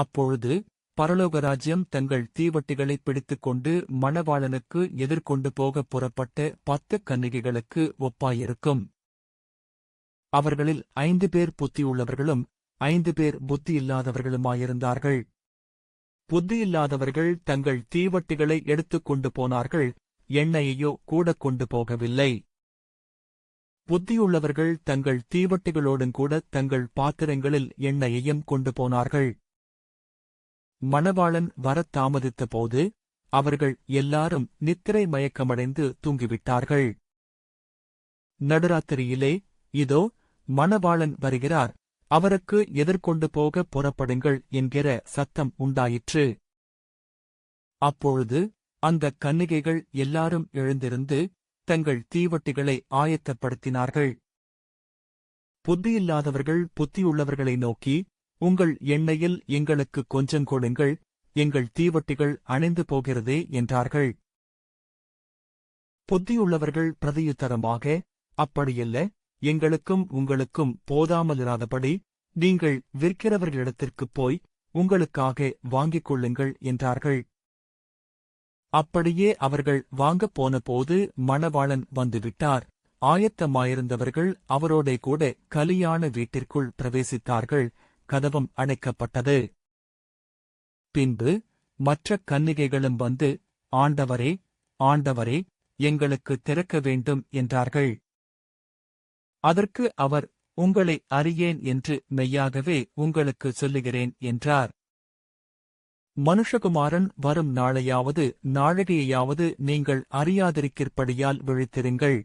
அப்பொழுது பரலோகராஜ்யம் தங்கள் தீவட்டிகளை பிடித்துக்கொண்டு மணவாளனுக்கு எதிர்கொண்டு போகப் புறப்பட்ட பத்து கன்னிகைகளுக்கு ஒப்பாயிருக்கும். அவர்களில் ஐந்து பேர் புத்தியுள்ளவர்களும் ஐந்து பேர் புத்தியில்லாதவர்களுமாயிருந்தார்கள். புத்தியில்லாதவர்கள் தங்கள் தீவட்டிகளை எடுத்துக் கொண்டு போனார்கள் எண்ணெயையோ கூட கொண்டு போகவில்லை. புத்தியுள்ளவர்கள் தங்கள் தீவட்டிகளோடும் கூட தங்கள் பாத்திரங்களில் எண்ணெயையும் கொண்டு போனார்கள். மணவாளன் வரத் தாமதித்த போது அவர்கள் எல்லாரும் நித்திரை மயக்கமடைந்து தூங்கிவிட்டார்கள். நடுராத்திரியிலே இதோ மணவாளன் வருகிறார். அவருக்கு எதிர்கொண்டு போக புறப்படுங்கள் என்கிற சத்தம் உண்டாயிற்று. அப்பொழுது அந்த கன்னிகைகள் எல்லாரும் எழுந்திருந்து தங்கள் தீவட்டிகளை ஆயத்தப்படுத்தினார்கள். புத்தியில்லாதவர்கள் புத்தியுள்ளவர்களை நோக்கி உங்கள் எண்ணெயில் எங்களுக்கு கொஞ்சம் கொடுங்கள் எங்கள் தீவட்டிகள் அணைந்து போகிறதே என்றார்கள். புத்தியுள்ளவர்கள் பிரதியுத்தரமாக அப்படியல்ல எங்களுக்கும் உங்களுக்கும் போதாமலிராதபடி நீங்கள் விற்கிறவர்களிடத்திற்குப் போய் உங்களுக்காக வாங்கிக் கொள்ளுங்கள் என்றார்கள். அப்படியே அவர்கள் வாங்கப் போனபோது மணவாளன் வந்துவிட்டார். ஆயத்தமாயிருந்தவர்கள் அவரோடே கூட கலியான வீட்டிற்குள் பிரவேசித்தார்கள். கதவம் அணைக்கப்பட்டது. பின்பு மற்ற கன்னிகைகளும் வந்து ஆண்டவரே ஆண்டவரே எங்களுக்கு திறக்க வேண்டும் என்றார்கள். அதற்கு அவர் உங்களை அறியேன் என்று மெய்யாகவே உங்களுக்கு சொல்லுகிறேன் என்றார். மனுஷகுமாரன் வரும் நாளையாவது நாழிகையாவது நீங்கள் அறியாதிருக்கிறபடியால் விழித்திருங்கள்.